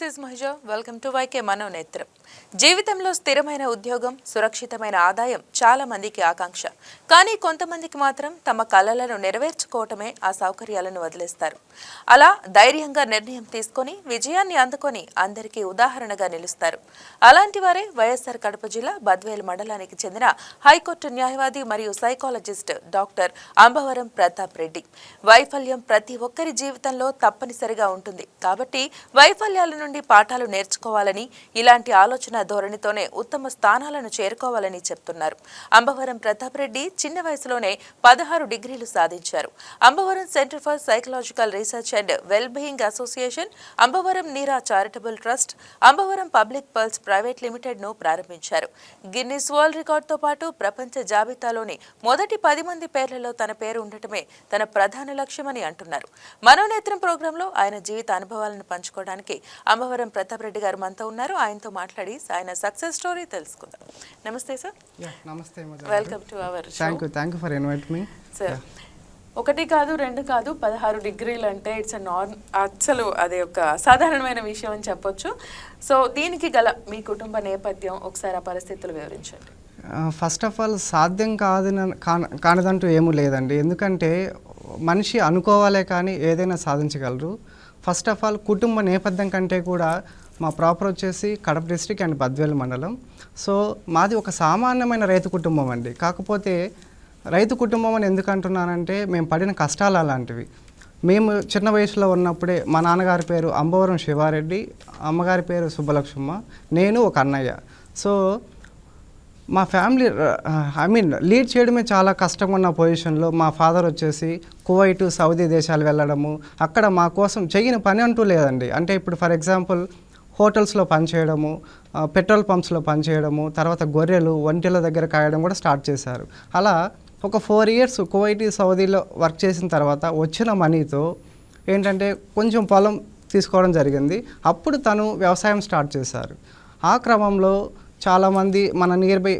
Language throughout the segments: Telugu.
This is Mahaja welcome to Y K Manonetram జీవితంలో స్థిరమైన ఉద్యోగం సురక్షితమైన ఆదాయం చాలా మందికి ఆకాంక్ష. కానీ కొంతమందికి మాత్రం తమ కళలను నెరవేర్చుకోవటమే ఆ సౌకర్యాలను వదిలేస్తారు. అలా ధైర్యంగా నిర్ణయం తీసుకొని విజయాన్ని అందుకొని అందరికీ ఉదాహరణగా నిలుస్తారు. అలాంటి వారే వైఎస్ఆర్ కడప జిల్లా బద్వేలు మండలానికి చెందిన హైకోర్టు న్యాయవాది మరియు సైకాలజిస్ట్ డాక్టర్ అంబవరం ప్రతాప్ రెడ్డి. వైఫల్యం ప్రతి ఒక్కరి జీవితంలో తప్పనిసరిగా ఉంటుంది. కాబట్టి వైఫల్యాల నుండి పాఠాలు నేర్చుకోవాలని ఇలాంటి ఆలోచన ధోరణితోనే ఉత్తమ స్థానాలను చేరుకోవాలని చెప్తున్నారు. అంబవరం ప్రతాప్ రెడ్డి చిన్న వయసులోనే పదహారు డిగ్రీలు సాధించారు. Ambavaram centre for psychological research and well being association Ambavaram Neera charitable trust Ambavaram public pearls private లిమిటెడ్ను ప్రారంభించారు. గిన్నిస్ వరల్డ్ రికార్డుతో పాటు ప్రపంచ జాబితాలోని మొదటి పది మంది పేర్లలో తన పేరు ఉండటమే తన ప్రధాన లక్ష్యమని అంటున్నారు. మనోనేత్రం ప్రోగ్రాంలో ఆయన జీవిత అనుభవాలను పంచుకోవడానికి అంబవరం ప్రతాప్ రెడ్డి గారు మనతో ఉన్నారు. ఆయనతో మాట్లాడి ఆయన సక్సెస్ స్టోరీ తెలుసుకుందాం. నమస్తే సార్. నమస్తే welcome to our thank you thank you for invite me sir ఒకటి కాదు రెండు కాదు పదహారు డిగ్రీలు అంటే ఇట్స్ నార్ అసలు అది ఒక సాధారణమైన విషయం అని చెప్పొచ్చు. సో దీనికి గల మీ కుటుంబ నేపథ్యం ఒకసారి ఆ పరిస్థితులు వివరించండి. ఫస్ట్ ఆఫ్ ఆల్ సాధ్యం కాదు కానిదంటూ ఏమీ లేదండి. ఎందుకంటే మనిషి అనుకోవాలే కానీ ఏదైనా సాధించగలరు. ఫస్ట్ ఆఫ్ ఆల్ కుటుంబ నేపథ్యం కంటే కూడా మా ప్రాపర్ వచ్చేసి కడప డిస్ట్రిక్ట్ అండ్ బద్వేలు మండలం. సో మాది ఒక సామాన్యమైన రైతు కుటుంబం అండి. కాకపోతే రైతు కుటుంబం అని ఎందుకు అంటున్నానంటే మేము పడిన కష్టాలు అలాంటివి. మేము చిన్న వయసులో ఉన్నప్పుడే మా నాన్నగారి పేరు అంబవరం శివారెడ్డి అమ్మగారి పేరు సుబ్బలక్ష్మ నేను ఒక అన్నయ్య. సో మా ఫ్యామిలీ ఐ మీన్ లీడ్ చేయడమే చాలా కష్టంగా ఉన్న పొజిషన్లో మా ఫాదర్ వచ్చేసి కువైటు సౌదీ దేశాలు వెళ్ళడము అక్కడ మా కోసం చేయని పని అంటూ లేదండి. అంటే ఇప్పుడు ఫర్ ఎగ్జాంపుల్ హోటల్స్లో పనిచేయడము పెట్రోల్ పంప్స్లో పనిచేయడము తర్వాత గొర్రెలు ఒంటెల దగ్గర కాయడం కూడా స్టార్ట్ చేశారు. అలా ఒక ఫోర్ ఇయర్స్ కువైటీ సౌదీలో వర్క్ చేసిన తర్వాత వచ్చిన మనీతో ఏంటంటే కొంచెం పొలం తీసుకోవడం జరిగింది. అప్పుడు తను వ్యవసాయం స్టార్ట్ చేశారు. ఆ క్రమంలో చాలామంది మన నియర్ బై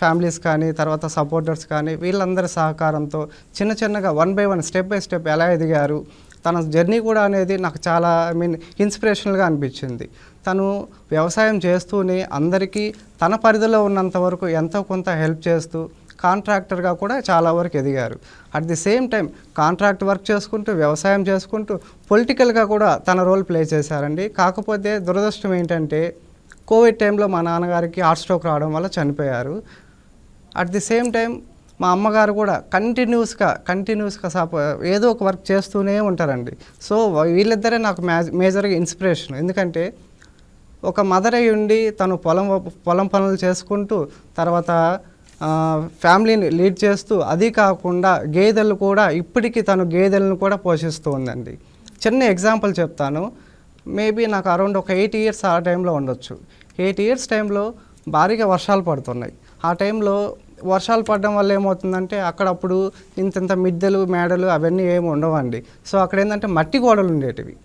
ఫ్యామిలీస్ కానీ తర్వాత సపోర్టర్స్ కానీ వీళ్ళందరి సహకారంతో చిన్న చిన్నగా one by one step by step ఎలా ఎదిగారు తన జర్నీ కూడా అనేది నాకు చాలా ఐ మీన్ ఇన్స్పిరేషనల్గా అనిపించింది. తను వ్యవసాయం చేస్తూనే అందరికీ తన పరిధిలో ఉన్నంత వరకు ఎంతో కొంత హెల్ప్ చేస్తూ కాంట్రాక్టర్గా కూడా చాలా వరకు ఎదిగారు. At the same time contract work చేసుకుంటూ వ్యవసాయం చేసుకుంటూ పొలిటికల్గా కూడా తన రోల్ ప్లే చేశారండి. కాకపోతే దురదృష్టం ఏంటంటే కోవిడ్ టైంలో మా నాన్నగారికి హార్ట్ స్ట్రోక్ రావడం వల్ల చనిపోయారు. అట్ ది సేమ్ టైం మా అమ్మగారు కూడా కంటిన్యూస్గా కంటిన్యూస్గా సప ఏదో ఒక వర్క్ చేస్తూనే ఉంటారండి. సో వీళ్ళిద్దరే నాకు మ్యాజ్ మేజర్గా ఇన్స్పిరేషన్ ఎందుకంటే ఒక మదర్ అయి ఉండి తను పొలం పొలం పనులు చేసుకుంటూ తర్వాత ఫ్యామిలీని లీడ్ చేస్తూ అది కాకుండా గేదెలు కూడా ఇప్పటికీ తను గేదెలను కూడా పోషిస్తూ ఉందండి. చిన్న ఎగ్జాంపుల్ చెప్తాను. మేబీ నాకు అరౌండ్ ఒక ఎయిట్ ఇయర్స్ ఆ టైంలో ఉండొచ్చు. ఎయిట్ ఇయర్స్ టైంలో భారీగా వర్షాలు పడుతున్నాయి. ఆ టైంలో వర్షాలు పడడం వల్ల ఏమవుతుందంటే అక్కడప్పుడు ఇంతంత మిద్దెలు మేడలు అవన్నీ ఏమి ఉండవండి. సో అక్కడ ఏంటంటే మట్టి గోడలు ఉండేటివి.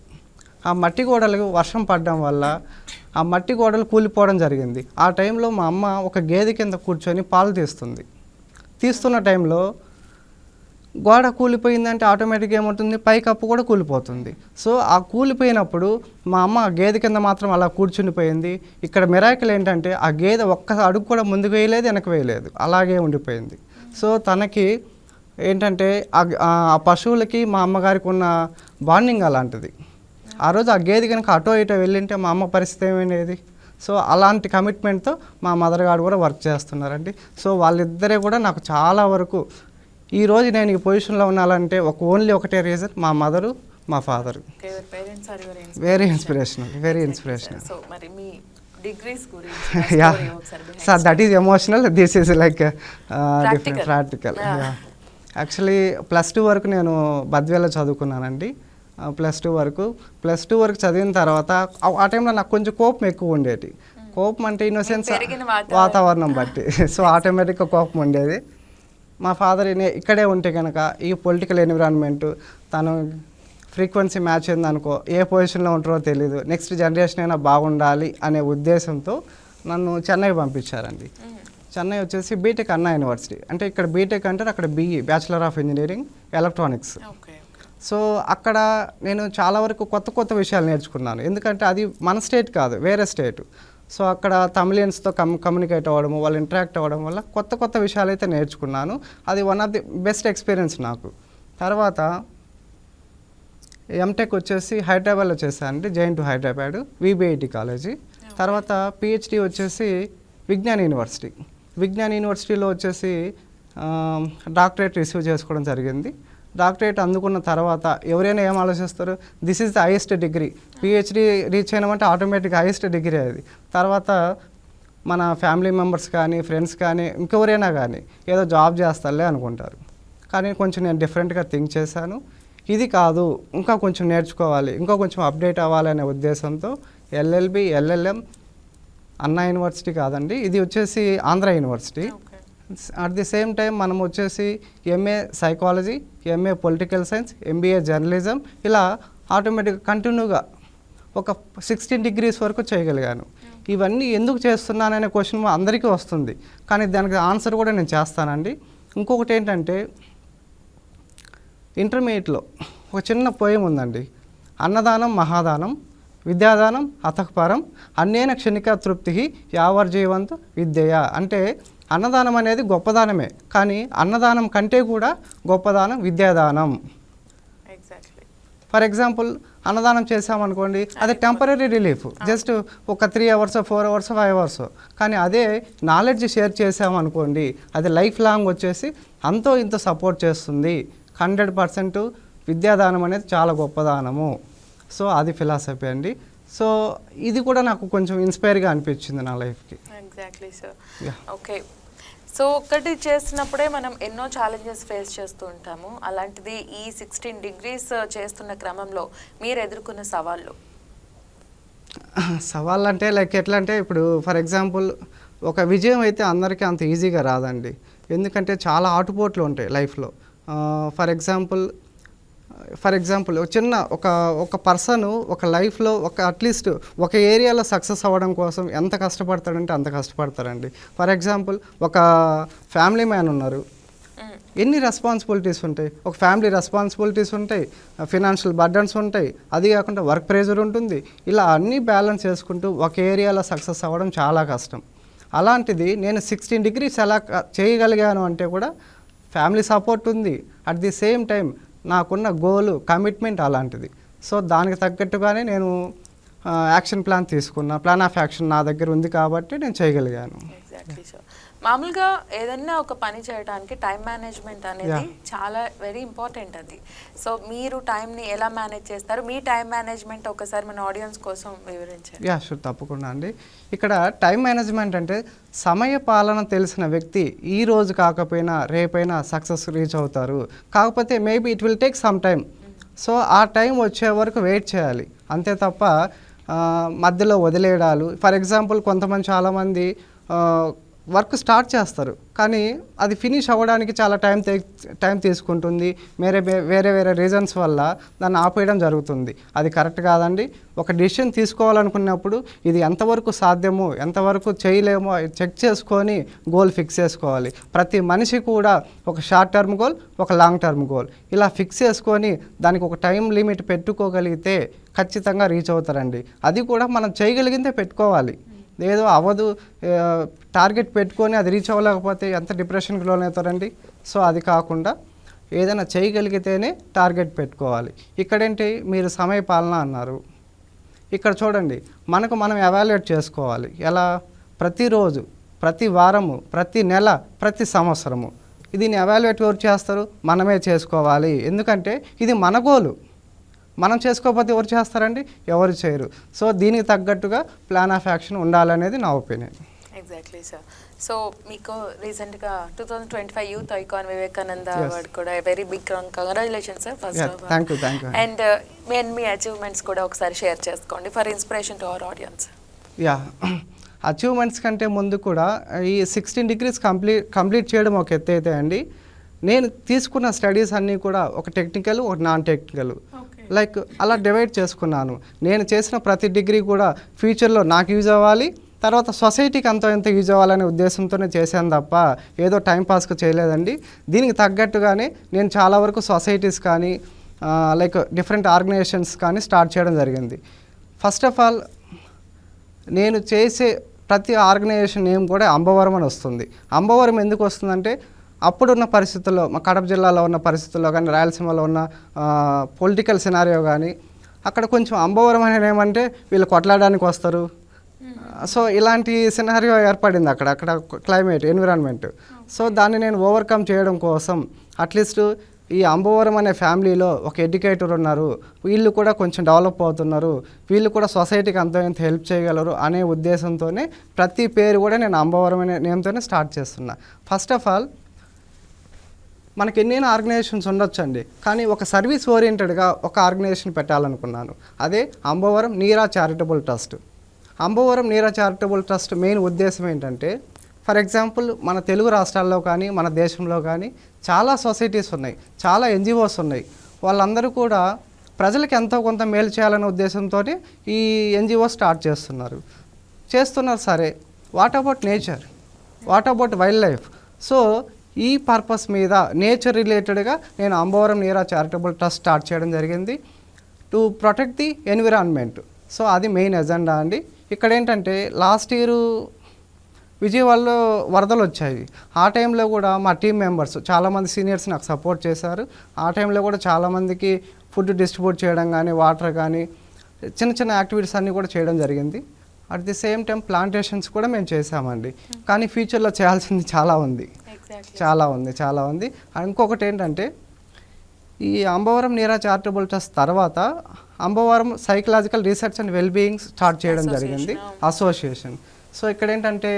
ఆ మట్టి గోడలు వర్షం పడడం వల్ల ఆ మట్టి గోడలు కూలిపోవడం జరిగింది. ఆ టైంలో మా అమ్మ ఒక గేదె కింద కూర్చొని పాలు తీస్తుంది. తీస్తున్న టైంలో గోడ కూలిపోయిందంటే ఆటోమేటిక్గా ఏమవుతుంది? పైకప్పు కూడా కూలిపోతుంది. సో ఆ కూలిపోయినప్పుడు మా అమ్మ ఆ గేదె కింద మాత్రం అలా కూర్చునిపోయింది ఇక్కడ మిరాకిల్ ఏంటంటే ఆ గేదె ఒక్క అడుగు కూడా ముందుకు వేయలేదు వెనక వేయలేదు. అలాగే ఉండిపోయింది. సో తనకి ఏంటంటే ఆ- ఆ పశువులకి మా అమ్మగారికి ఉన్న బాండింగ్ అలాంటిది. ఆ రోజు ఆ గేదె కనుక అటో ఇటో వెళ్ళింటే మా అమ్మ పరిస్థితి ఏమైనది సో అలాంటి కమిట్మెంట్తో మా మదర్ గారు కూడా వర్క్ చేస్తున్నారండి. సో వాళ్ళిద్దరే కూడా నాకు చాలా వరకు ఈ రోజు నేను ఈ పొజిషన్లో ఉన్నానంటే ఒక ఓన్లీ ఒకటే రీజన్ మా మదరు మా father. Very inspirational very inspirational so మరి మీ డిగ్రీస్ గురించి yeah sir that is emotional this is like different. Practical. Actually plus two వరకు నేను బద్వేలో చదువుకున్నానండి. ప్లస్ టూ వరకు. ప్లస్ టూ వరకు చదివిన తర్వాత ఆ- టైంలో నాకు కొంచెం కోపం ఎక్కువ ఉండేది. కోపం అంటే ఇన్నోసెన్స్. వాతావరణం. బట్టి. సో ఆటోమేటిక్గా కోపం ఉండేది. మా ఫాదర్ ఇక్కడే ఉంటే కనుక ఈ పొలిటికల్ ఎన్విరాన్మెంట్ తను ఫ్రీక్వెన్సీ మ్యాచ్ అయిందనుకో ఏ పొజిషన్లో ఉంటారో తెలియదు నెక్స్ట్ జనరేషన్ అయినా బాగుండాలి అనే ఉద్దేశంతో నన్ను చెన్నై పంపించారండి. చెన్నై వచ్చేసి బీటెక్ అన్నా యూనివర్సిటీ అంటే ఇక్కడ బీటెక్ అంటే అక్కడ B E bachelor of engineering electronics so అక్కడ నేను చాలా వరకు కొత్త కొత్త విషయాలు నేర్చుకున్నాను. ఎందుకంటే అది మన స్టేట్ కాదు వేరే స్టేట్ సో అక్కడ తమిళియన్స్తో కమ్ కమ్యూనికేట్ అవ్వడము వాళ్ళు ఇంటరాక్ట్ అవ్వడం వల్ల కొత్త కొత్త విషయాలు అయితే నేర్చుకున్నాను. అది one of the best experience నాకు. తర్వాత ఎంటెక్ వచ్చేసి హైదరాబాద్లో చేశానండి Jain to Hyderabad VBIT college తర్వాత పిహెచ్డి వచ్చేసి విజ్ఞాన్ యూనివర్సిటీ. విజ్ఞాన్ యూనివర్సిటీలో వచ్చేసి డాక్టరేట్ రిసీవ్ చేసుకోవడం జరిగింది. డాక్టరేట్ అందుకున్న తర్వాత ఎవరైనా ఏం ఆలోచిస్తారు? This is the highest degree PhD reach అయినామంటే automatic highest degree అది. తర్వాత మన ఫ్యామిలీ మెంబర్స్ కానీ ఫ్రెండ్స్ కానీ ఇంకెవరైనా కానీ ఏదో జాబ్ చేస్తారులే అనుకుంటారు. కానీ కొంచెం నేను డిఫరెంట్గా థింక్ చేశాను. ఇది కాదు ఇంకా కొంచెం నేర్చుకోవాలి ఇంకా కొంచెం అప్డేట్ అవ్వాలి అనే ఉద్దేశంతో ఎల్ఎల్బి ఎల్ఎల్ఎం అన్నా యూనివర్సిటీ కాదండి ఇది వచ్చేసి Andhra university. At the same time మనం వచ్చేసి M A psychology M A political science MBA journalism ఇలా ఆటోమేటిక్ కంటిన్యూగా ఒక సిక్స్టీన్ డిగ్రీస్ వరకు చేయగలిగాను. ఇవన్నీ ఎందుకు చేస్తున్నాననే క్వశ్చన్ అందరికీ వస్తుంది. కానీ దానికి ఆన్సర్ కూడా నేను చేస్తానండి. ఇంకొకటి ఏంటంటే ఇంటర్మీడియట్లో ఒక చిన్న పోయం ఉందండి. అన్నదానం మహాదానం విద్యాదానం అతఃపరం అన్నేన క్షణిక తృప్తి యావర్జీవంత్ విద్యయ. అంటే అన్నదానం అనేది గొప్పదానమే. కానీ అన్నదానం కంటే కూడా గొప్పదానం విద్యాదానం. ఫర్ ఎగ్జాంపుల్ అన్నదానం చేసామనుకోండి అది టెంపరీ రిలీఫ్. జస్ట్ ఒక three hours four hours five hours. కానీ అదే నాలెడ్జ్ షేర్ చేసామనుకోండి అది లైఫ్ లాంగ్ వచ్చేసి అంతో ఇంత సపోర్ట్ చేస్తుంది. హండ్రెడ్ పర్సెంట్ విద్యాదానం అనేది చాలా గొప్పదానము సో అది ఫిలాసఫీ అండి. సో ఇది కూడా నాకు కొంచెం ఇన్స్పైర్గా అనిపించింది నా లైఫ్కి. Exactly sir. ఓకే సో ఒక్కటి చేస్తున్నప్పుడే మనం ఎన్నో ఛాలెంజెస్ ఫేస్ చేస్తూ ఉంటాము. అలాంటిది ఈ సిక్స్టీన్ డిగ్రీస్ uh, చేస్తున్న క్రమంలో మీరు ఎదుర్కొన్న సవాళ్ళు? సవాళ్ళు అంటే లైక్ ఎట్లా అంటే ఇప్పుడు ఫర్ ఎగ్జాంపుల్ ఒక విజయం అయితే అందరికీ అంత ఈజీగా రాదండి. ఎందుకంటే చాలా ఆటుపోట్లు ఉంటాయి లైఫ్లో. ఫర్ ఎగ్జాంపుల్ ఫర్ ఎగ్జాంపుల్ ఒక చిన్న ఒక ఒక పర్సన్ ఒక లైఫ్లో ఒక అట్లీస్ట్ ఒక ఏరియాలో సక్సెస్ అవ్వడం కోసం ఎంత కష్టపడతాడంటే అంత కష్టపడతారండి ఫర్ ఎగ్జాంపుల్ ఒక ఫ్యామిలీ మ్యాన్ ఉన్నారు. ఎన్ని రెస్పాన్సిబిలిటీస్ ఉంటాయి? ఒక ఫ్యామిలీ రెస్పాన్సిబిలిటీస్ ఉంటాయి ఫినాన్షియల్ బర్డన్స్ ఉంటాయి అది కాకుండా వర్క్ ప్రెజర్ ఉంటుంది. ఇలా అన్నీ బ్యాలెన్స్ చేసుకుంటూ ఒక ఏరియాలో సక్సెస్ అవ్వడం చాలా కష్టం. అలాంటిది నేను సిక్స్టీన్ డిగ్రీస్ ఎలా చేయగలిగాను అంటే కూడా ఫ్యామిలీ సపోర్ట్ ఉంది. అట్ ది సేమ్ టైం నాకున్న గోలు కమిట్మెంట్ అలాంటిది. సో దానికి తగ్గట్టుగానే నేను యాక్షన్ ప్లాన్ తీసుకున్నా. ప్లాన్ ఆఫ్ యాక్షన్ నా దగ్గర ఉంది కాబట్టి నేను చేయగలిగాను. ఎగ్జాక్ట్లీ సార్ మామూలుగా ఏదైనా ఒక పని చేయడానికి టైం మేనేజ్మెంట్ అనేది. చాలా వెరీ ఇంపార్టెంట్ అది. సో మీరు టైంని ఎలా మేనేజ్ చేస్తారు? మీ టైం మేనేజ్మెంట్ ఒకసారి మన ఆడియన్స్ కోసం వివరించండి. యా షూర్ తప్పకుండా అండి. ఇక్కడ టైం మేనేజ్మెంట్ అంటే సమయ పాలన తెలిసిన వ్యక్తి ఈ రోజు కాకపోయినా రేపైనా సక్సెస్ రీచ్ అవుతారు. కాకపోతే maybe it will take some time so ఆ టైం వచ్చే వరకు వెయిట్ చేయాలి. అంతే తప్ప మధ్యలో వదిలేయడాలు. ఫర్ ఎగ్జాంపుల్ కొంతమంది చాలామంది వర్క్ స్టార్ట్ చేస్తారు. కానీ అది ఫినిష్ అవ్వడానికి చాలా టైం టైం తీసుకుంటుంది. వేరే వేరే వేరే రీజన్స్ వల్ల దాన్ని ఆపేయడం జరుగుతుంది. అది కరెక్ట్ కాదండి. ఒక డిసిషన్ తీసుకోవాలనుకున్నప్పుడు ఇది ఎంతవరకు సాధ్యమో ఎంతవరకు చేయలేమో చెక్ చేసుకొని గోల్ ఫిక్స్ చేసుకోవాలి. ప్రతి మనిషి కూడా ఒక షార్ట్ టర్మ్ గోల్ ఒక లాంగ్ టర్మ్ గోల్. ఇలా ఫిక్స్ చేసుకొని దానికి ఒక టైం లిమిట్ పెట్టుకోగలిగితే ఖచ్చితంగా రీచ్ అవుతారండి. అది కూడా మనం చేయగలిగిందే పెట్టుకోవాలి. ఏదో అవ్వదు టార్గెట్ పెట్టుకొని అది రీచ్ అవ్వలేకపోతే ఎంత డిప్రెషన్కి లోనవుతారండి సో అది కాకుండా ఏదైనా చేయగలిగితేనే టార్గెట్ పెట్టుకోవాలి. ఇక్కడేంటి? మీరు సమయ పాలన అన్నారు. ఇక్కడ చూడండి మనకు మనం ఎవాల్యుయేట్ చేసుకోవాలి. ఎలా? ప్రతిరోజు ప్రతి వారము ప్రతి నెల ప్రతి సంవత్సరము. దీన్ని ఎవాల్యుయేట్ ఎవరు చేస్తారు? మనమే చేసుకోవాలి. ఎందుకంటే ఇది మన గోలు. మనం చేసుకోకపోతే ఎవరు చేస్తారండి? ఎవరు చేయరు. సో దీనికి తగ్గట్టుగా ప్లాన్ ఆఫ్ యాక్షన్ ఉండాలనేది నా ఒపీనియన్ ఎగ్జాక్ట్లీ సార్ సో మీకు రీసెంట్గా two thousand twenty five youth icon Vivekananda. Award కూడా very big congratulation sir first thank you, thank you. And మీ మీ అచీవ్మెంట్స్ కూడా ఒకసారి షేర్ చేసుకోండి for inspiration to our audience yeah achievements కంటే ముందు కూడా ఈ సిక్స్టీన్ డిగ్రీస్ కంప్లీట్ కంప్లీట్ చేయడం ఒక ఎత్తు అయితే అండి. నేను తీసుకున్న స్టడీస్ అన్నీ కూడా ఒక టెక్నికల్ ఒక నాన్ టెక్నికల్ లైక్ అలా డివైడ్ చేసుకున్నాను. నేను చేసిన ప్రతి డిగ్రీ కూడా ఫ్యూచర్లో నాకు యూజ్ అవ్వాలి తర్వాత సొసైటీకి అంత ఎంత యూజ్ అవ్వాలనే ఉద్దేశంతోనే చేశాను తప్ప ఏదో టైంపాస్కు చేయలేదండి. దీనికి తగ్గట్టుగానే నేను చాలా వరకు సొసైటీస్ కానీ లైక్ డిఫరెంట్ ఆర్గనైజేషన్స్ కానీ స్టార్ట్ చేయడం జరిగింది. ఫస్ట్ ఆఫ్ ఆల్ నేను చేసే ప్రతి ఆర్గనైజేషన్ నేమ్ కూడా అంబవరం అని వస్తుంది. అంబవరం ఎందుకు వస్తుందంటే అప్పుడున్న పరిస్థితుల్లో మా కడప జిల్లాలో ఉన్న పరిస్థితుల్లో కానీ రాయలసీమలో ఉన్న పొలిటికల్ సినారియో కానీ అక్కడ కొంచెం అంబవరం అనేది ఏమంటే వీళ్ళు కొట్లాడడానికి వస్తారు. సో ఇలాంటి సినారియో ఏర్పడింది అక్కడ అక్కడ క్లైమేట్ ఎన్విరాన్మెంట్ సో దాన్ని నేను ఓవర్కమ్ చేయడం కోసం అట్లీస్ట్ ఈ అంబవరం అనే ఫ్యామిలీలో ఒక ఎడ్యుకేటర్ ఉన్నారు. వీళ్ళు కూడా కొంచెం డెవలప్ అవుతున్నారు. వీళ్ళు కూడా సొసైటీకి అంత ఇంత హెల్ప్ చేయగలరు అనే ఉద్దేశంతోనే ప్రతి పేరు కూడా నేను అంబవరం అనే నేమ్తోనే స్టార్ట్ చేస్తున్నా. ఫస్ట్ ఆఫ్ ఆల్ మనకి ఎన్నైనా ఆర్గనైజేషన్స్ ఉండొచ్చండి. కానీ ఒక సర్వీస్ ఓరియంటెడ్గా ఒక ఆర్గనైజేషన్ పెట్టాలనుకున్నాను. అదే Ambavaram Neera charitable trust. Ambavaram Neera charitable trust main ఉద్దేశం ఏంటంటే ఫర్ ఎగ్జాంపుల్ మన తెలుగు రాష్ట్రాల్లో కానీ మన దేశంలో కానీ చాలా సొసైటీస్ ఉన్నాయి చాలా ఎన్జిఓస్ ఉన్నాయి. వాళ్ళందరూ కూడా ప్రజలకు ఎంతో కొంత మేలు చేయాలనే ఉద్దేశంతో ఈ ఎన్జిఓ స్టార్ట్ చేస్తున్నారు. చేస్తున్నారు సరే what about nature? What about wildlife? So ఈ పర్పస్ మీద నేచర్ రిలేటెడ్గా నేను Ambavaram Neera charitable trust start చేయడం జరిగింది to protect the environment. So అది మెయిన్ ఎజెండా అండి. ఇక్కడ ఏంటంటే లాస్ట్ ఇయర్ విజయవాడలో వరదలు వచ్చాయి. ఆ టైంలో కూడా మా టీం మెంబర్స్ చాలామంది సీనియర్స్ నాకు సపోర్ట్ చేశారు. ఆ టైంలో కూడా చాలామందికి ఫుడ్ డిస్ట్రిబ్యూట్ చేయడం కానీ వాటర్ కానీ చిన్న చిన్న యాక్టివిటీస్ అన్నీ కూడా చేయడం జరిగింది. At the same time plantations కూడా మేము చేసామండి కానీ ఫ్యూచర్లో చేయాల్సింది చాలా ఉంది. చాలా ఉంది చాలా ఉంది. అండ్ ఇంకొకటి ఏంటంటే ఈ అంబవరం నీరా చారిటబుల్ ట్రస్ట్ తర్వాత Ambavaram psychological research and wellbeing start చేయడం జరిగింది. అసోసియేషన్ సో ఇక్కడ ఏంటంటే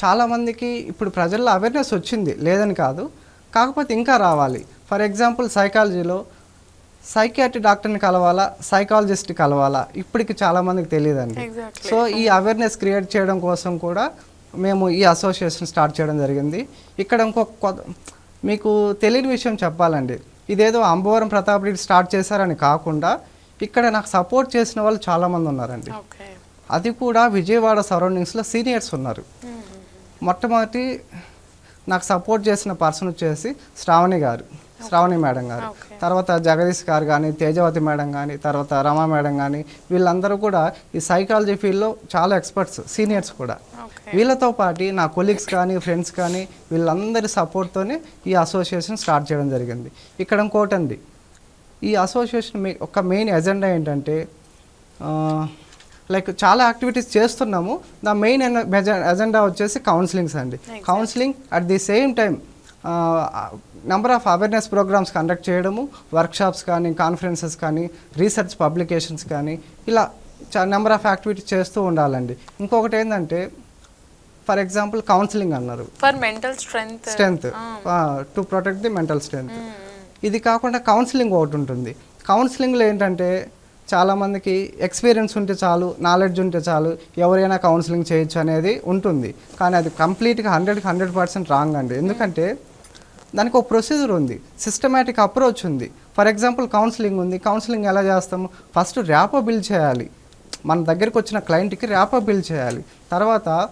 చాలామందికి ఇప్పుడు ప్రజల్లో అవేర్నెస్ వచ్చింది లేదని కాదు. కాకపోతే ఇంకా రావాలి. ఫర్ ఎగ్జాంపుల్ సైకాలజీలో సైకియాట్రీ డాక్టర్ని కలవాలా సైకాలజిస్ట్ కలవాలా ఇప్పటికి చాలామందికి తెలియదండి. సో ఈ అవేర్నెస్ క్రియేట్ చేయడం కోసం కూడా మేము ఈ అసోసియేషన్ స్టార్ట్ చేయడం జరిగింది. ఇక్కడ ఇంకొక మీకు తెలియని విషయం చెప్పాలండి. ఇదేదో అంబవరం ప్రతాప్ రెడ్డి స్టార్ట్ చేశారని కాకుండా ఇక్కడ నాకు సపోర్ట్ చేసిన వాళ్ళు చాలామంది ఉన్నారండి. అది కూడా విజయవాడ సరౌండింగ్స్లో సీనియర్స్ ఉన్నారు. మొట్టమొదటి నాకు సపోర్ట్ చేసిన పర్సన్ వచ్చేసి శ్రావణి గారు. శ్రావణి మేడం గారు. తర్వాత జగదీష్ గారు కానీ తేజవతి మేడం కానీ తర్వాత రమా మేడం కానీ వీళ్ళందరూ కూడా ఈ సైకాలజీ ఫీల్డ్లో చాలా ఎక్స్పర్ట్స్ సీనియర్స్ కూడా. వీళ్ళతో పాటు నా కొలీగ్స్ కానీ ఫ్రెండ్స్ కానీ వీళ్ళందరి సపోర్ట్తోనే ఈ అసోసియేషన్ స్టార్ట్ చేయడం జరిగింది. ఇక్కడ ఇంకోటి అండి. ఈ అసోసియేషన్ మీ ఒక మెయిన్ ఎజెండా ఏంటంటే లైక్ చాలా యాక్టివిటీస్ చేస్తున్నాము. ద మెయిన్ ఎజెండా వచ్చేసి కౌన్సిలింగ్స్ అండి. Counselling at the same time number of awareness programmes conduct చేయడము వర్క్షాప్స్ కానీ కాన్ఫరెన్సెస్ కానీ రీసెర్చ్ పబ్లికేషన్స్ కానీ ఇలా నెంబర్ ఆఫ్ యాక్టివిటీస్ చేస్తూ ఉండాలండి. ఇంకొకటి ఏంటంటే ఫర్ ఎగ్జాంపుల్ కౌన్సిలింగ్ అన్నారు. For mental strength strength to protect the mental strength ఇది కాకుండా కౌన్సిలింగ్ ఒకటి ఉంటుంది. కౌన్సిలింగ్లో ఏంటంటే చాలామందికి ఎక్స్పీరియన్స్ ఉంటే చాలు నాలెడ్జ్ ఉంటే చాలు ఎవరైనా కౌన్సిలింగ్ చేయొచ్చు అనేది ఉంటుంది. కానీ అది కంప్లీట్గా హండ్రెడ్కి హండ్రెడ్ పర్సెంట్ రాంగ్ అండి. ఎందుకంటే దానికి ఒక ప్రొసీజర్ ఉంది. సిస్టమేటిక్ అప్రోచ్ ఉంది. ఫర్ ఎగ్జాంపుల్ కౌన్సిలింగ్ ఉంది. కౌన్సిలింగ్ ఎలా చేస్తాము? ఫస్ట్ ర్యాపో బిల్డ్ చేయాలి. మన దగ్గరికి వచ్చిన క్లయింట్కి ర్యాపో బిల్డ్ చేయాలి. తర్వాత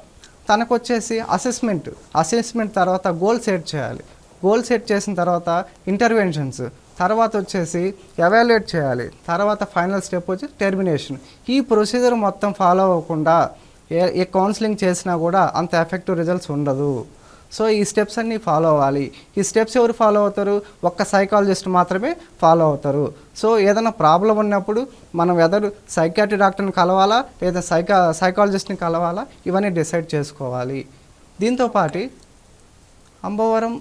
తనకు వచ్చేసి అసెస్మెంట్ అసెస్మెంట్ తర్వాత గోల్ సెట్ చేయాలి. గోల్ సెట్ చేసిన తర్వాత ఇంటర్వెన్షన్స్ తర్వాత వచ్చేసి ఎవాల్యుయేట్ చేయాలి. తర్వాత ఫైనల్ స్టెప్ వచ్చి టెర్మినేషన్ ఈ ప్రొసీజర్ మొత్తం ఫాలో అవ్వకుండా ఏ ఏ కౌన్సిలింగ్ చేసినా కూడా అంత ఎఫెక్టివ్ రిజల్ట్స్ ఉండదు. సో ఈ స్టెప్స్ అన్నీ ఫాలో అవ్వాలి. ఈ స్టెప్స్ ఎవరు ఫాలో అవుతారు? ఒక్క సైకాలజిస్ట్ మాత్రమే ఫాలో అవుతారు. సో ఏదైనా ప్రాబ్లం ఉన్నప్పుడు మనం ఎదరు సైకాట్రీ డాక్టర్ని కలవాలా? లేదా సైకా సైకాలజిస్ట్ని కలవాలా? ఇవన్నీ డిసైడ్ చేసుకోవాలి. దీంతో పాటు Ambavaram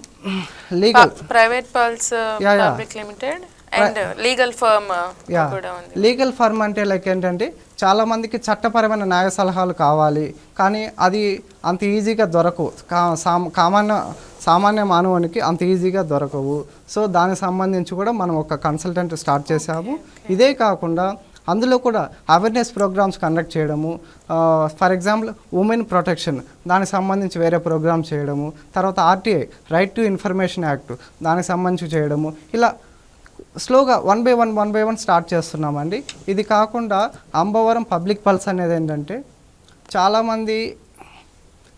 legal private. Public limited. And legal firm legal firm అంటే లైక్ ఏంటంటే చాలా మందికి చట్టపరమైన న్యాయ సలహాలు కావాలి. కానీ అది అంత ఈజీగా దొరకవు కామాన్య సామాన్య మానవునికి అంత ఈజీగా దొరకవు. సో దానికి సంబంధించి కూడా మనం ఒక కన్సల్టెంట్ స్టార్ట్ చేసాము ఇదే కాకుండా అందులో కూడా అవేర్నెస్ ప్రోగ్రామ్స్ కండక్ట్ చేయడము ఫర్ ఎగ్జాంపుల్ ఉమెన్ ప్రొటెక్షన్ దానికి సంబంధించి వేరే ప్రోగ్రామ్ చేయడము తర్వాత RTI right to information act దానికి సంబంధించి చేయడము ఇలా స్లోగా one by one one by one start చేస్తున్నామండి. ఇది కాకుండా అంబవరం పబ్లిక్ పల్స్ అనేది ఏంటంటే చాలామంది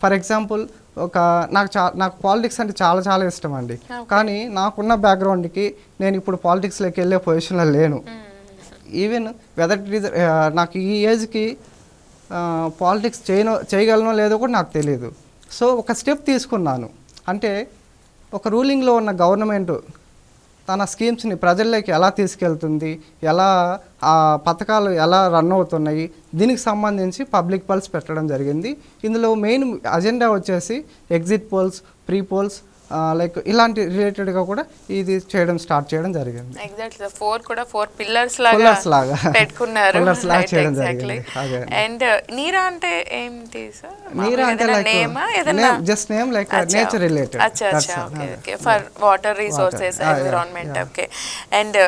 ఫర్ ఎగ్జాంపుల్ ఒక నాకు చా నాకు పాలిటిక్స్ అంటే చాలా చాలా ఇష్టం అండి కానీ నాకున్న బ్యాక్గ్రౌండ్కి నేను ఇప్పుడు పాలిటిక్స్లోకి వెళ్ళే పొజిషన్లో లేను. ఈవెన్ వెదర్ ఇట్ ఈజ్ నాకు ఈ ఏజ్కి పాలిటిక్స్ చేయనో చేయగలనో లేదో కూడా నాకు తెలియదు సో ఒక స్టెప్ తీసుకున్నాను. అంటే ఒక రూలింగ్లో ఉన్న గవర్నమెంట్ తన స్కీమ్స్ని ప్రజల్లోకి ఎలా తీసుకెళ్తుంది ఎలా ఆ పథకాలు ఎలా రన్ అవుతున్నాయి దీనికి సంబంధించి పబ్లిక్ పల్స్ పెట్టడం జరిగింది. ఇందులో మెయిన్ అజెండా వచ్చేసి exit polls pre polls like ఇలాంటి రిలేటెడ్గా కూడా ఇది చేయడం స్టార్ట్ చేయడం జరిగింది. ఎగ్జాక్ట్లీ ఫోర్ కూడా ఫోర్ పిల్లర్స్ లాగా లాగా. పెట్టుకున్నారు. Pillars లాగా చేయడం జరిగింది. అండ్ నీరా అంటే ఏంటి సార్ నీరా అంటే లైక్ నేమా ఏదైనా just name like nature related అచ్చా అచ్చా. Okay for water resources environment okay and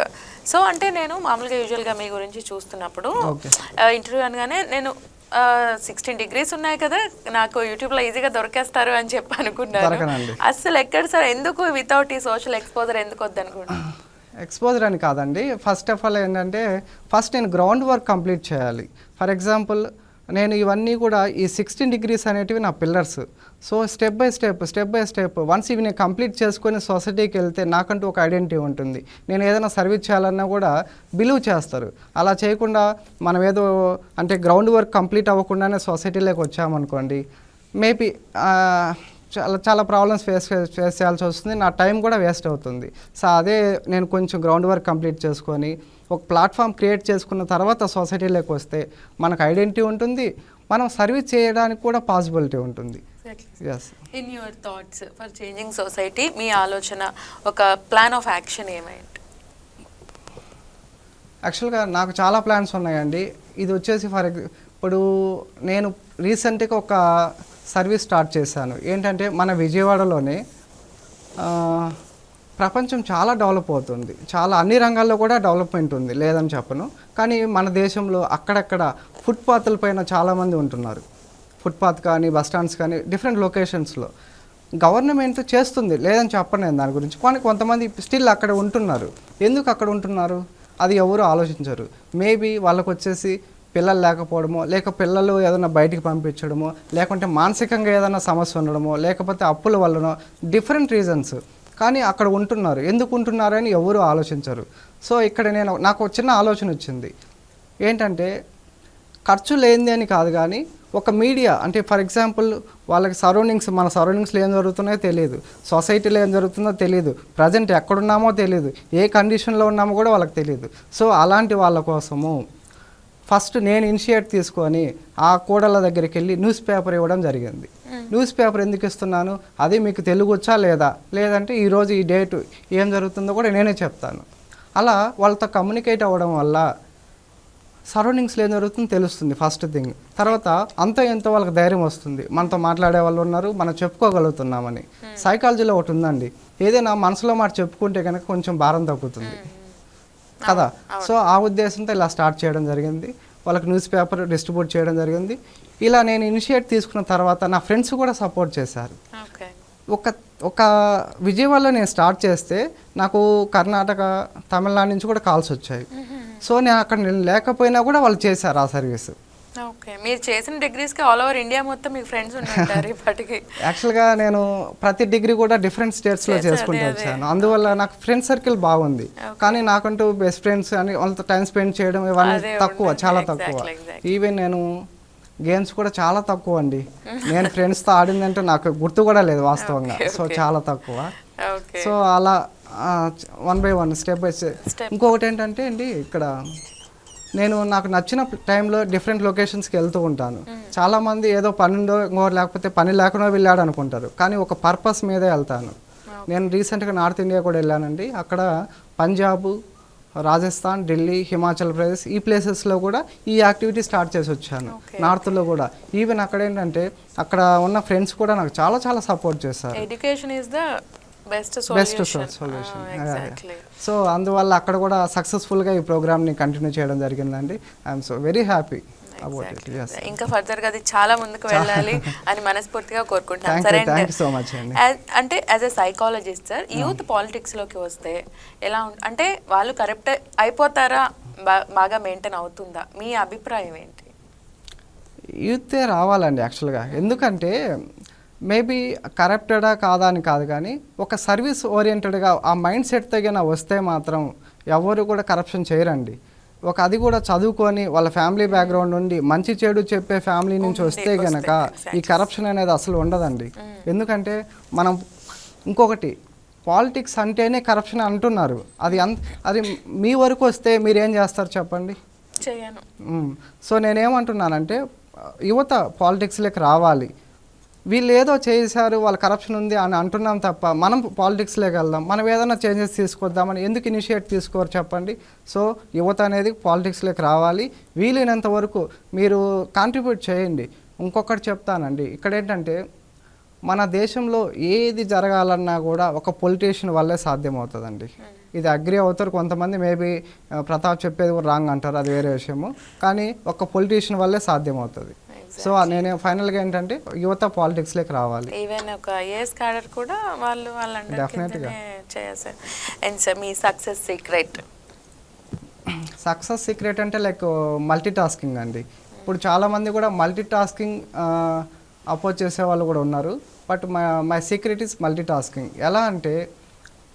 so అంటే నేను మామూలుగా యూజువల్గా మీ గురించి చూస్తున్నప్పుడు. ఇంటర్వ్యూ అనగానే నేను సిక్స్టీన్ డిగ్రీస్ ఉన్నాయి కదా నాకు యూట్యూబ్లో ఈజీగా దొరికేస్తారు అని చెప్పి అనుకున్నాను. అసలు ఎక్కడ సార్ ఎందుకు వితౌట్ ఈ సోషల్ ఎక్స్పోజర్ ఎందుకు వద్దనుకుంటున్నాను ఎక్స్పోజర్ అని కాదండి. ఫస్ట్ ఆఫ్ ఆల్ ఏంటంటే ఫస్ట్ నేను గ్రౌండ్ వర్క్ కంప్లీట్ చేయాలి. ఫర్ ఎగ్జాంపుల్ నేను ఇవన్నీ కూడా ఈ సిక్స్టీన్ డిగ్రీస్ అనేటివి నా pillars so step by step step by step once ఇవి నేను కంప్లీట్ చేసుకొని సొసైటీకి వెళ్తే నాకంటూ ఒక ఐడెంటిటీ ఉంటుంది. నేను ఏదైనా సర్వీస్ చేయాలన్నా కూడా బిలీవ్ చేస్తారు. అలా చేయకుండా మనం ఏదో అంటే గ్రౌండ్ వర్క్ కంప్లీట్ అవ్వకుండానే సొసైటీలోకి వచ్చామనుకోండి మేబీ చాలా చాలా ప్రాబ్లమ్స్ ఫేస్ ఫేస్ చేయాల్సి వస్తుంది. నా టైం కూడా వేస్ట్ అవుతుంది. సో అదే నేను కొంచెం గ్రౌండ్ వర్క్ కంప్లీట్ చేసుకొని ఒక ప్లాట్ఫామ్ క్రియేట్ చేసుకున్న తర్వాత సొసైటీలోకి వస్తే మనకు ఐడెంటిటీ ఉంటుంది మనం సర్వీస్ చేయడానికి కూడా పాసిబిలిటీ ఉంటుంది. In your thoughts for changing society మీ ఆలోచన ఒక ప్లాన్ ఆఫ్ యాక్షన్ ఏమైంది? యాక్చువల్గా నాకు చాలా ప్లాన్స్ ఉన్నాయండి. ఇది వచ్చేసి ఫర్ ఇప్పుడు నేను రీసెంట్గా ఒక సర్వీస్ స్టార్ట్ చేశాను. ఏంటంటే మన విజయవాడలోనే ప్రపంచం చాలా డెవలప్ అవుతుంది. చాలా అన్ని రంగాల్లో కూడా డెవలప్మెంట్ ఉంది లేదని చెప్పను. కానీ మన దేశంలో అక్కడక్కడ ఫుట్పాత్ల పైన చాలామంది ఉంటున్నారు. ఫుట్పాత్ కానీ బస్ స్టాండ్స్ కానీ డిఫరెంట్ లొకేషన్స్లో గవర్నమెంట్ చేస్తుంది లేదని చెప్పను దాని గురించి. కానీ కొంతమంది స్టిల్ అక్కడ ఉంటున్నారు. ఎందుకు అక్కడ ఉంటున్నారు? అది ఎవరు ఆలోచించరు. మేబీ వాళ్ళకు వచ్చేసి పిల్లలు లేకపోవడమో లేక పిల్లలు ఏదైనా బయటికి పంపించడమో లేకుంటే మానసికంగా ఏదైనా సమస్య ఉండడమో లేకపోతే అప్పుల వల్లనో డిఫరెంట్ రీజన్స్. కానీ అక్కడ ఉంటున్నారు. ఎందుకు ఉంటున్నారని ఎవరు ఆలోచించరు. సో ఇక్కడ నేను నాకు చిన్న ఆలోచన వచ్చింది. ఏంటంటే ఖర్చు లేనిది అని కాదు కానీ ఒక మీడియా అంటే ఫర్ ఎగ్జాంపుల్ వాళ్ళకి సరౌండింగ్స్ మన సరౌండింగ్స్లో ఏం జరుగుతున్నాయో తెలియదు. సొసైటీలో ఏం జరుగుతుందో తెలియదు. ప్రజెంట్ ఎక్కడున్నామో తెలియదు. ఏ కండిషన్లో ఉన్నామో కూడా వాళ్ళకి తెలియదు. సో అలాంటి వాళ్ళ కోసము ఫస్ట్ నేను ఇనిషియేట్ తీసుకొని ఆ కూడల దగ్గరికి వెళ్ళి న్యూస్ పేపర్ ఇవ్వడం జరిగింది. న్యూస్ పేపర్ ఎందుకు ఇస్తున్నాను? అది మీకు తెలుగు వచ్చా లేదా? లేదంటే ఈరోజు ఈ డేటు ఏం జరుగుతుందో కూడా నేనే చెప్తాను. అలా వాళ్ళతో కమ్యూనికేట్ అవ్వడం వల్ల సరౌండింగ్స్లో ఏం జరుగుతుందో తెలుస్తుంది ఫస్ట్ థింగ్. తర్వాత అంత ఎంతో వాళ్ళకి ధైర్యం వస్తుంది. మనతో మాట్లాడే వాళ్ళు ఉన్నారు మనం చెప్పుకోగలుగుతున్నామని. సైకాలజీలో ఒకటి ఉందండి. ఏదైనా మనసులో మాట చెప్పుకుంటే కనుక కొంచెం భారం తగ్గుతుంది. కదా? సో ఆ ఉద్దేశంతో ఇలా స్టార్ట్ చేయడం జరిగింది. వాళ్ళకి న్యూస్ పేపర్ డిస్ట్రిబ్యూట్ చేయడం జరిగింది. ఇలా నేను ఇనిషియేట్ తీసుకున్న తర్వాత నా ఫ్రెండ్స్ కూడా సపోర్ట్ చేశారు. ఒక ఒక విజయవాడలో నేను స్టార్ట్ చేస్తే నాకు కర్ణాటక తమిళనాడు నుంచి కూడా కాల్స్ వచ్చాయి. సో నేను అక్కడ నేను లేకపోయినా కూడా వాళ్ళు చేశారు ఆ సర్వీస్. ఓకే. మీరు చేసిన డిగ్రీస్కి ఆల్ ఓవర్ ఇండియా మొత్తం మీకు ఫ్రెండ్స్ ఉంటారు ఇప్పటికి. యాక్చువల్గా నేను ప్రతి డిగ్రీ కూడా డిఫరెంట్ స్టేట్స్లో చేసుకుంటూ. వచ్చాను. అందువల్ల నాకు ఫ్రెండ్ సర్కిల్ బాగుంది. కానీ నాకంటూ బెస్ట్ ఫ్రెండ్స్ అని వాళ్ళతో టైం స్పెండ్ చేయడం ఇవన్నీ తక్కువ. చాలా తక్కువ. ఈవెన్ నేను గేమ్స్ కూడా చాలా తక్కువ అండి. నేను ఫ్రెండ్స్తో ఆడిందంటే నాకు గుర్తు కూడా లేదు వాస్తవంగా. సో. చాలా తక్కువ. సో అలా one by one step by step. ఇంకొకటి ఏంటంటే అండి ఇక్కడ నేను నాకు నచ్చిన టైంలో డిఫరెంట్ లొకేషన్స్కి వెళ్తూ ఉంటాను. చాలామంది ఏదో పని ఇంకో లేకపోతే పని లేకుండా వెళ్ళాడు అనుకుంటారు కానీ ఒక పర్పస్ మీదే వెళ్తాను. నేను రీసెంట్గా నార్త్ ఇండియా కూడా వెళ్ళానండి. అక్కడ పంజాబ్ రాజస్థాన్ ఢిల్లీ హిమాచల్ ప్రదేశ్ ఈ ప్లేసెస్లో కూడా ఈ యాక్టివిటీ స్టార్ట్ చేసి వచ్చాను నార్త్లో కూడా. ఈవెన్ అక్కడ ఏంటంటే అక్కడ ఉన్న ఫ్రెండ్స్ కూడా నాకు చాలా చాలా సపోర్ట్ చేశారు. Education is the best solution so అందువల్ల అక్కడ కూడా సక్సెస్ఫుల్గా ఈ ప్రోగ్రామ్ని కంటిన్యూ చేయడం జరిగిందండి. ఐఎమ్ సో వెరీ హ్యాపీ ఇంకా ఫర్దర్గా అది చాలా ముందుకు వెళ్ళాలి అని మనస్ఫూర్తిగా కోరుకుంటున్నాను థ్యాంక్ సరే అంటే as a psychologist sir youth పాలిటిక్స్లోకి వస్తే ఎలా అంటే వాళ్ళు కరెక్ట్ అయిపోతారా? బాగా మెయింటైన్ అవుతుందా? మీ అభిప్రాయం ఏంటి? యూతే రావాలండి యాక్చువల్గా ఎందుకంటే మేబీ కరప్టెడా కాదా అని కాదు కానీ ఒక సర్వీస్ ఓరియంటెడ్గా ఆ మైండ్ సెట్ తగిన వస్తే మాత్రం ఎవరు కూడా కరప్షన్ చేయరండి. ఒక అది కూడా చదువుకొని వాళ్ళ ఫ్యామిలీ బ్యాక్గ్రౌండ్ నుండి మంచి చెడు చెప్పే ఫ్యామిలీ నుంచి వస్తే గనక ఈ కరప్షన్ అనేది అసలు ఉండదండి. ఎందుకంటే మనం ఇంకొకటి పాలిటిక్స్ అంటేనే కరప్షన్ అంటున్నారు. అది అంత అది మీ వరకు వస్తే మీరు ఏం చేస్తారు చెప్పండి? చేయను. సో నేనేమంటున్నానంటే యువత పాలిటిక్స్లోకి రావాలి. వీళ్ళు ఏదో చేశారు వాళ్ళ కరప్షన్ ఉంది అని అంటున్నాం తప్ప మనం పాలిటిక్స్లోకి వెళ్దాం మనం ఏదైనా చేంజెస్ తీసుకొద్దామని ఎందుకు ఇనిషియేట్ తీసుకోరు చెప్పండి. సో యువత అనేది పాలిటిక్స్లోకి రావాలి. వీలైనంత వరకు మీరు కాంట్రిబ్యూట్ చేయండి. ఇంకొకటి చెప్తానండి. ఇక్కడ ఏంటంటే మన దేశంలో ఏది జరగాలన్నా కూడా ఒక పొలిటీషియన్ వల్లే సాధ్యమవుతుందండి. ఇది అగ్రి అవుతారు కొంతమంది మేబీ ప్రతాప్ చెప్పేది కూడా రాంగ్ అంటారు అది వేరే విషయము. కానీ ఒక పొలిటీషియన్ వల్లే సాధ్యమవుతుంది. సో నేను ఫైనల్గా ఏంటంటే యువత పాలిటిక్స్లోకి రావాలి. ఈవెన్ ఒక ఐఏఎస్ క్యాడర్ కూడా వాళ్ళు వాళ్ళందరి Definitely గా. కిందనే చేయాలి అండ్ సార్ మీ సక్సెస్ సీక్రెట్ సక్సెస్ సీక్రెట్ అంటే లైక్ మల్టీ టాస్కింగ్ అండి. ఇప్పుడు చాలామంది కూడా మల్టీ టాస్కింగ్ అపోజ్ చేసే వాళ్ళు కూడా ఉన్నారు. But my my secret is multitasking ఎలా అంటే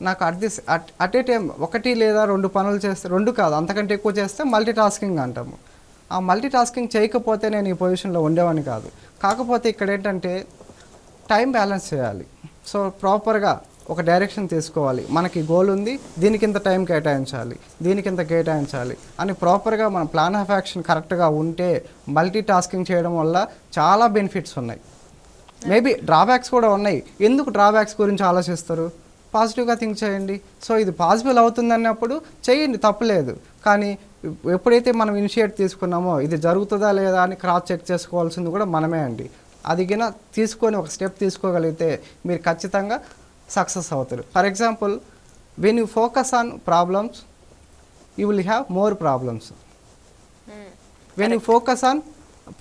నాకు at this at at a time ఒకటి లేదా రెండు పనులు చేస్తే రెండు కాదు అంతకంటే ఎక్కువ చేస్తే మల్టీ టాస్కింగ్ అంటాము. ఆ మల్టీ టాస్కింగ్ చేయకపోతే నేను ఈ పొజిషన్లో ఉండేవాడిని కాదు. కాకపోతే ఇక్కడ ఏంటంటే టైం బ్యాలెన్స్ చేయాలి. సో ప్రాపర్గా ఒక డైరెక్షన్ తీసుకోవాలి. మనకి గోల్ ఉంది దీనికి ఇంత టైం కేటాయించాలి దీనికి ఇంత కేటాయించాలి అని ప్రాపర్గా మన ప్లాన్ ఆఫ్ యాక్షన్ కరెక్ట్గా ఉంటే మల్టీ టాస్కింగ్ చేయడం వల్ల చాలా బెనిఫిట్స్ ఉన్నాయి. మేబీ డ్రాబ్యాక్స్ కూడా ఉన్నాయి. ఎందుకు డ్రాబ్యాక్స్ గురించి ఆలోచిస్తారు? పాజిటివ్గా థింక్ చేయండి. సో ఇది పాసిబుల్ అవుతుంది అన్నప్పుడు చేయండి తప్పులేదు. కానీ ఎప్పుడైతే మనం ఇనిషియేట్ తీసుకున్నామో ఇది జరుగుతుందా లేదా అని క్రాస్ చెక్ చేసుకోవాల్సింది కూడా మనమే అండి. అది గిన తీసుకొని ఒక స్టెప్ తీసుకోగలిగితే మీరు ఖచ్చితంగా సక్సెస్ అవుతారు. For example when you focus on problems you will have more problems when you focus on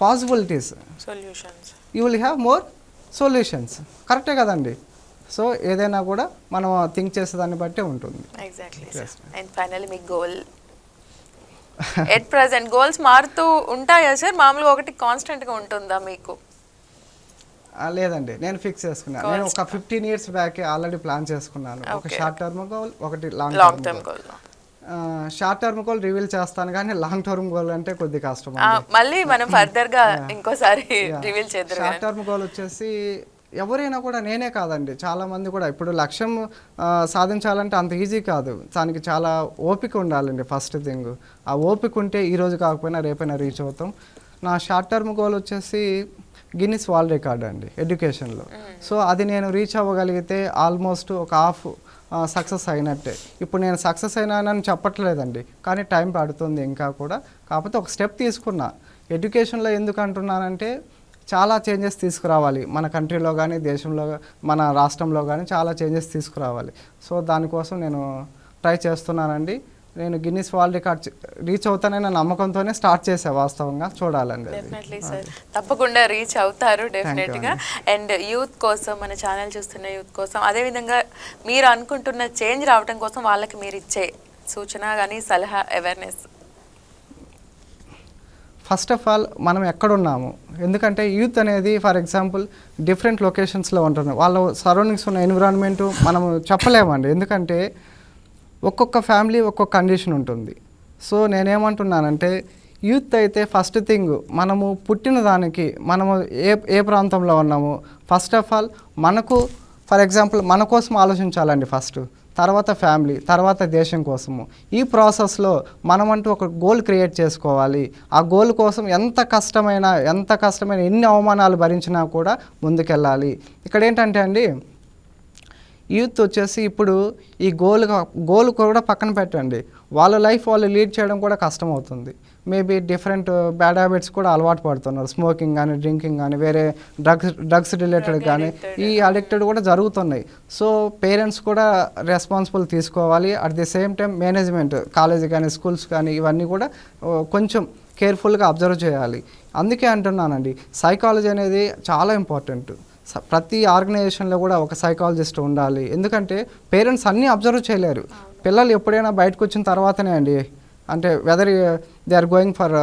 possibilities solutions you will have more solutions కరెక్టే కదండి? సో ఏదైనా కూడా మనం థింక్ చేసే దాన్ని బట్టే ఉంటుంది. ఎగ్జాక్ట్లీ అండ్ ఫైనల్లీ మీ గోల్ ఎట్ ప్రజెంట్ గోల్స్ మారుతూ ఉంటాయా సార్ మామూలుగా ఒకటి కాన్స్టెంట్గా ఉంటుందా మీకు? లేదండి. నేను ఫిక్స్ చేసుకున్నాను నేను ఒక fifteen years back already plan చేసుకున్నాను. ఒక. షార్ట్ టర్మ్ గోల్ ఒకటి long term goal short term goal reveal చేస్తాను కానీ లాంగ్ టర్మ్ గోల్ అంటే కొద్ది కష్టం మళ్ళీ మనం ఫర్దర్గా ఇంకోసారి రివీల్ చేద్దరు షార్ట్ టర్మ్ గోల్ వచ్చేసి ఎవరైనా కూడా నేనే కాదండి. చాలా మంది కూడా ఇప్పుడు లక్ష్యం సాధించాలంటే అంత ఈజీ కాదు. దానికి చాలా ఓపిక ఉండాలండి ఫస్ట్ థింగ్. ఆ ఓపిక ఉంటే ఈ రోజు కాకపోయినా రేపైనా రీచ్ అవుతాం. నా షార్ట్ టర్మ్ గోల్ వచ్చేసి గిన్నిస్ వాల్ రికార్డ్ అండి ఎడ్యుకేషన్లో. సో అది నేను రీచ్ అవ్వగలిగితే ఆల్మోస్ట్ ఒక హాఫ్ సక్సెస్ అయినట్టే. ఇప్పుడు నేను సక్సెస్ అయినానని చెప్పట్లేదండి. కానీ టైం పడుతుంది ఇంకా కూడా. కాకపోతే ఒక స్టెప్ తీసుకున్నా. ఎడ్యుకేషన్లో ఎందుకు అంటున్నానంటే చాలా చేంజెస్ తీసుకురావాలి. మన కంట్రీలో కానీ దేశంలో మన రాష్ట్రంలో కానీ చాలా చేంజెస్ తీసుకురావాలి. సో దానికోసం నేను ట్రై చేస్తున్నానండి. నేను గిన్నిస్ వరల్డ్ రికార్డ్ రీచ్ అవుతాననే నమ్మకంతోనే స్టార్ట్ చేసా వాస్తవంగా చూడాలండి డెఫినెట్లీ సార్ తప్పకుండా రీచ్ అవుతారు డెఫినెట్గా. అండ్. యూత్ కోసం మన ఛానల్ చూస్తున్న యూత్ కోసం అదే విధంగా మీరు అనుకుంటున్న చేంజ్ రావడం కోసం వాళ్ళకి మీరు ఇచ్చే సూచన కానీ సలహా అవేర్నెస్ ఫస్ట్ ఆఫ్ ఆల్ మనం ఎక్కడున్నాము? ఎందుకంటే యూత్ అనేది ఫర్ ఎగ్జాంపుల్ డిఫరెంట్ లొకేషన్స్లో ఉంటున్నారు వాళ్ళ సరౌండింగ్స్ ఉన్న ఎన్విరాన్మెంట్ మనం చెప్పలేమండి. ఎందుకంటే ఒక్కొక్క ఫ్యామిలీ ఒక్కొక్క కండిషన్ ఉంటుంది. సో నేనేమంటున్నానంటే యూత్ అయితే ఫస్ట్ థింగ్ మనము పుట్టిన దానికి మనము ఏ ఏ ప్రాంతంలో ఉన్నాము? ఫస్ట్ ఆఫ్ ఆల్ మనకు ఫర్ ఎగ్జాంపుల్ మన కోసం ఆలోచించాలండి ఫస్ట్. తర్వాత ఫ్యామిలీ తర్వాత దేశం కోసము. ఈ ప్రాసెస్లో మనమంటూ ఒక గోల్ క్రియేట్ చేసుకోవాలి. ఆ గోల్ కోసం ఎంత కష్టమైన ఎంత కష్టమైన ఎన్ని అవమానాలు భరించినా కూడా ముందుకెళ్ళాలి. ఇక్కడ ఏంటంటే అండి యూత్ వచ్చేసి ఇప్పుడు ఈ గోల్ గోల్ కూడా పక్కన పెట్టండి. వాళ్ళ లైఫ్ వాళ్ళు లీడ్ చేయడం కూడా కష్టం అవుతుంది మేబీ డిఫరెంట్ బ్యాడ్ హ్యాబిట్స్ కూడా అలవాటు పడుతున్నారు. స్మోకింగ్ కానీ డ్రింకింగ్ కానీ వేరే డ్రగ్స్ డ్రగ్స్ రిలేటెడ్ కానీ ఈ అడిక్టెడ్ కూడా జరుగుతున్నాయి. సో పేరెంట్స్ కూడా రెస్పాన్సిబుల్ తీసుకోవాలి. At the same time management college కానీ స్కూల్స్ కానీ ఇవన్నీ కూడా ఓ, కొంచెం కేర్ఫుల్గా అబ్జర్వ్ చేయాలి. అందుకే అంటున్నానండి సైకాలజీ అనేది చాలా ఇంపార్టెంట్ ప్రతి ఆర్గనైజేషన్లో కూడా ఒక సైకాలజిస్ట్ ఉండాలి. ఎందుకంటే పేరెంట్స్ అన్నీ అబ్జర్వ్ చేయలేరు. పిల్లలు ఎప్పుడైనా బయటకు వచ్చిన తర్వాతనే అండి అంటే whether they are going for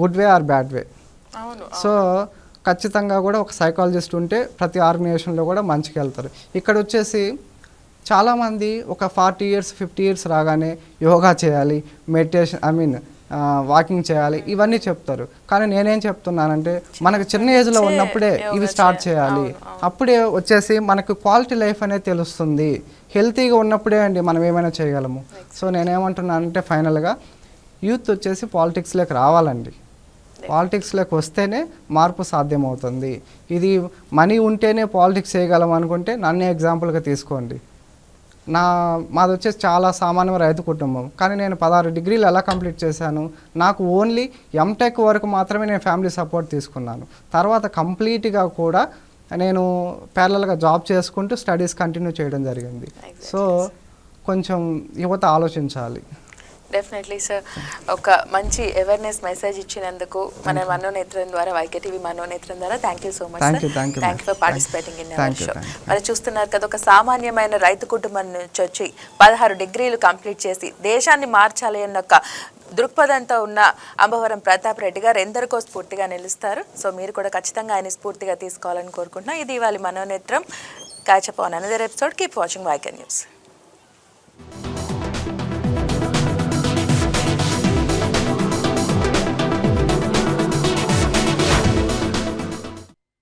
good way or bad way so ఖచ్చితంగా కూడా ఒక సైకాలజిస్ట్ ఉంటే ప్రతి ఆర్గనైజేషన్లో కూడా మంచికి వెళ్తారు ఇక్కడ వచ్చేసి చాలామంది ఒక ఫార్టీ ఇయర్స్ ఫిఫ్టీ ఇయర్స్ రాగానే యోగా చేయాలి మెడిటేషన్ ఐ మీన్ వాకింగ్ చేయాలి ఇవన్నీ చెప్తారు. కానీ నేనేం చెప్తున్నానంటే మనకు చిన్న ఏజ్లో ఉన్నప్పుడే ఇవి స్టార్ట్ చేయాలి. అప్పుడే వచ్చేసి మనకు క్వాలిటీ లైఫ్ అనేది తెలుస్తుంది. హెల్తీగా ఉన్నప్పుడే అండి మనం ఏమైనా చేయగలము. సో నేనేమంటున్నానంటే ఫైనల్గా యూత్ వచ్చేసి పాలిటిక్స్లోకి రావాలండి. పాలిటిక్స్లోకి వస్తేనే మార్పు సాధ్యమవుతుంది. ఇది మనీ ఉంటేనే పాలిటిక్స్ చేయగలం అనుకుంటే నన్నే ఎగ్జాంపుల్గా తీసుకోండి. నా మాది వచ్చేసి చాలా సామాన్య రైతు కుటుంబం. కానీ నేను పదహారు డిగ్రీలు ఎలా కంప్లీట్ చేశాను? నాకు ఓన్లీ ఎంటెక్ వరకు మాత్రమే నేను ఫ్యామిలీ సపోర్ట్ తీసుకున్నాను. తర్వాత కంప్లీట్గా కూడా నేను ప్యారలల్గా జాబ్ చేసుకుంటూ స్టడీస్ కంటిన్యూ చేయడం జరిగింది. సో కొంచెం యువత ఆలోచించాలి. డెఫినెట్లీ సార్ ఒక మంచి అవేర్నెస్ మెసేజ్ ఇచ్చినందుకు మన మనోనేత్రం ద్వారా వైకేటీవీ మనోనేత్రం ద్వారా thank you so much thank you for. Participating in you, show. మరి చూస్తున్నారు కదా ఒక సామాన్యమైన రైతు కుటుంబం నుంచి వచ్చి పదహారు డిగ్రీలు కంప్లీట్ చేసి దేశాన్ని మార్చాలి అన్న ఒక దృక్పథంతో ఉన్న అంబవరం ప్రతాప్ రెడ్డి గారు ఎందరికో స్ఫూర్తిగా నిలుస్తారు. సో మీరు కూడా ఖచ్చితంగా ఆయన స్ఫూర్తిగా తీసుకోవాలని కోరుకుంటున్నా. ఇది ఇవాళ Manonetram. Catch up on another episode keep watching YKN news.